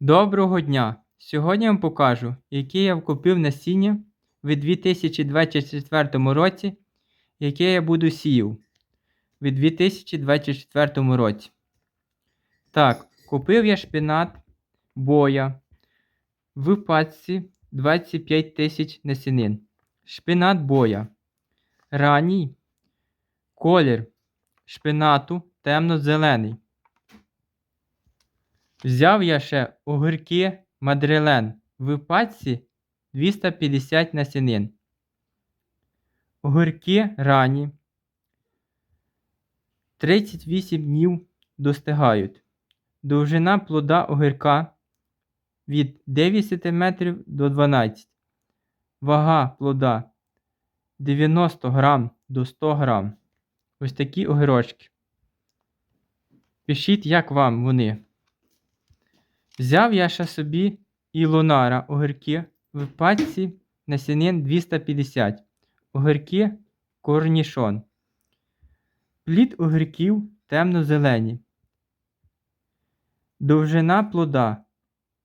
Доброго дня! Сьогодні вам покажу, яке я купив насіння в 2024 році, яке я буду сіяв в 2024 році. Так, купив я шпинат боя в пачці 25 тисяч насінин. Шпинат боя. Ранній колір шпинату темно-зелений. Взяв я ще огірки Мадрилен в пачці 250 насінин. Огірки ранні 38 днів достигають. Довжина плода огірка від 9 см до 12 Вага плода 90 грам до 100 грам. Ось такі огірочки. Пишіть, як вам вони. Взяв я ще собі і лунара огірки в пачці насінин 250. Огірки корнішон. Плід огірків темно-зелені. Довжина плода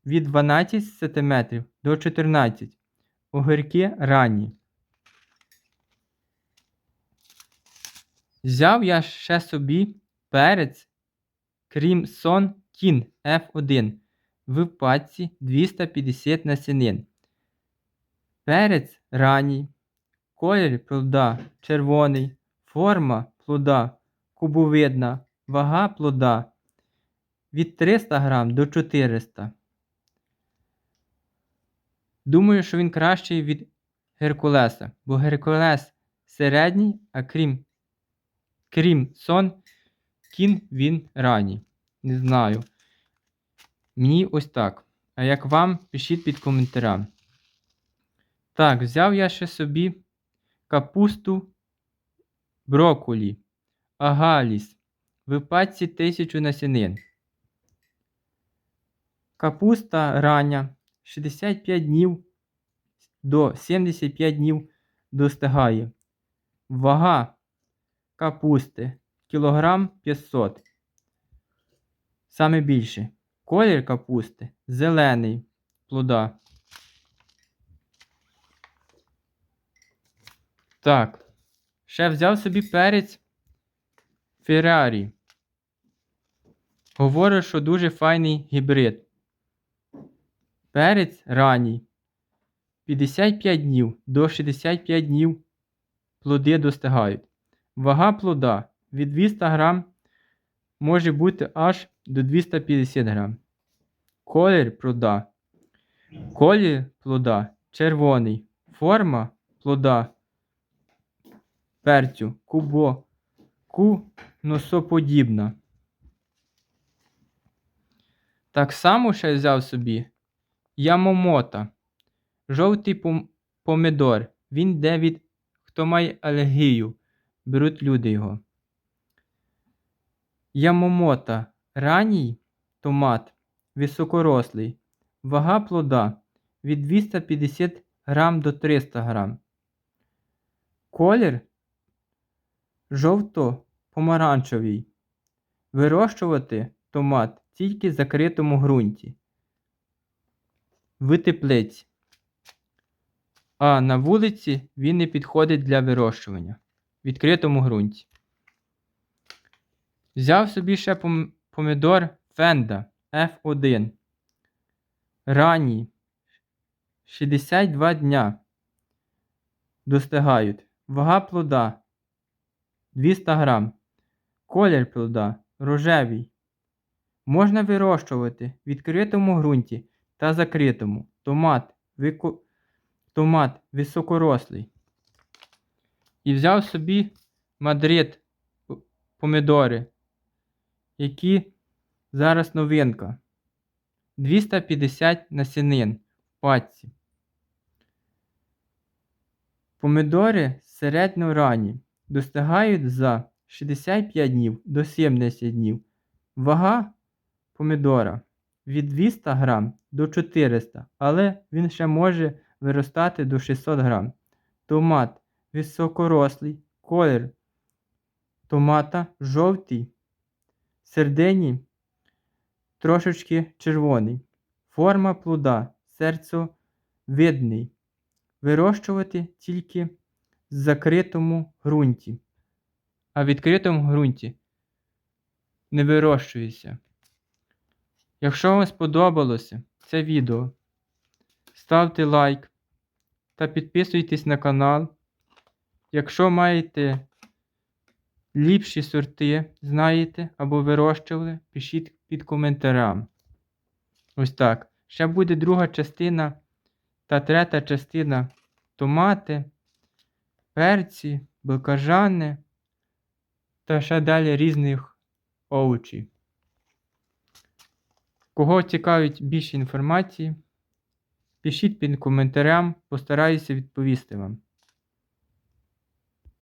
від 12 см до 14 Огірки ранні. Взяв я ще собі перець Крімсон Кін F1 в пачці 250 насінин. Перець ранній, колір плода червоний, форма плода кубовидна, вага плода від 300 грам до 400 Думаю, що він кращий від Геркулеса, бо Геркулес середній, а крім крім сон, кін він ранній. Не знаю. Мені ось так. А як вам, пишіть під коментарем. Так, взяв я ще собі капусту брокколі, агаліс, в пачці тисячу насінин. Капуста рання 65 днів до 75 днів достигає. Вага капусти кілограм 500. Саме більше. Колір капусти зелений плода. Так. Ще взяв собі перець Феррарі. Говорю, що дуже файний гібрид. Перець ранній. 55 днів до 65 днів плоди достигають. Вага плода від 200 грам може бути аж до 250 грам. Колір плода. Колір плода червоний. Форма плода перцю кубо куносоподібна. Так само ще взяв собі ямомота. Жовтий помидор. Він йде від хто має алергію. Беруть люди його. Ямомота ранній томат високорослий. Вага плода від 250 грам до 300 грам. Колір жовто-помаранчевий. Вирощувати томат тільки в закритому ґрунті. В теплиці. А на вулиці він не підходить для вирощування в відкритому ґрунті. Взяв собі ще помідор Фенда F1. Ранній 62 дня достигають. Вага плода 200 грам. Колір плода рожевий. Можна вирощувати в відкритому ґрунті та закритому. Томат, вику... Томат високорослий. І взяв собі Мадрид помідори, які зараз новинка. 250 насінин в пачці. Помідори середньо ранні достигають за 65 днів до 70 днів. Вага помідора від 200 грам до 400 але він ще може виростати до 600 грам. Томат високорослий, колір томата жовтий, середній, трошечки червоний. Форма плода серцевидний. Вирощувати тільки в закритому ґрунті. А в відкритому ґрунті не вирощується. Якщо вам сподобалося це відео, ставте лайк та підписуйтесь на канал. Якщо маєте ліпші сорти, знаєте або вирощували, пишіть під коментарям. Ось так. Ще буде друга частина та третя частина томати, перці, баклажани та ще далі різних овочів. Кого цікавить більше інформації, пишіть під коментарям, постараюся відповісти вам.